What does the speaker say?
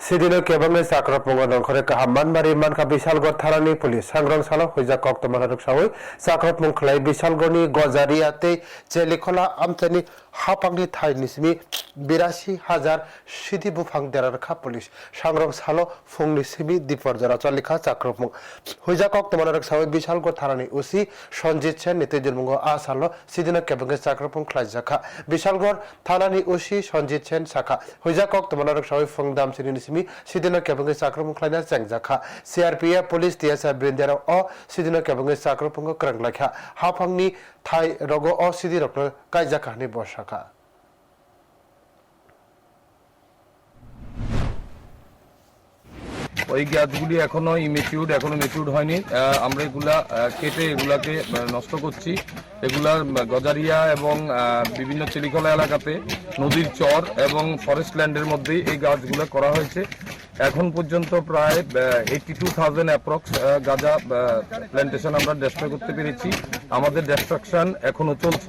সিদিনো কেবংনি চাকর পঙ্গন খরে কাহা মানমারি মানখা বিশালগড় থানানি পুলিশ सांग्रां সালক হইজা কক তমানা রক্ষাওই চাকর পঙ্গলাই বিশালগড়নি গজারিয়াতে চেলিখলা আমচানি হাপাংনি থাই নিসমি বিরাশি হাজার সিদি বুফাং দেরার খা পুলিশ सांग्रां সালক ফুংনি সিমি দীপর জরা চলিখা চাকর পঙ্গ হইজা কক তমানা রক্ষাওই বিশালগড় থানানি ওসি সঞ্জিত সেন নেতৃজন মঙ্গ আ সালক সিদিনো কেবংনি চাকর পঙ্গলাই জাখা। বিশালগড় থানানি ওসি সঞ্জিত সেন শাখা হইজা কক তমানা রক্ষাওই ফুং দাম সিনি gisimi sidina kyabang sakram khlaina changja kha crpf police tsr brindera o sidina kyabang sakram pung krang lakha ha phangni thai rogo o sidi roklo kaija khani boshaka ওই গাছগুলি এখনও ইমেচিউড এখনও মেচিউড হয়নি। আমরা এগুলা কেটে এগুলাকে নষ্ট করছি। এগুলা গজারিয়া এবং বিভিন্ন চিলিকলা এলাকাতে নদীর চর এবং ফরেস্ট ল্যান্ডের মধ্যেই এই গাছগুলো করা হয়েছে। এখন পর্যন্ত প্রায় eighty two thousand approx ganja plantation আমরা ডেস্ট্রয় করতে পেরেছি। আমাদের ডেস্ট্রাকশন এখনও চলছে।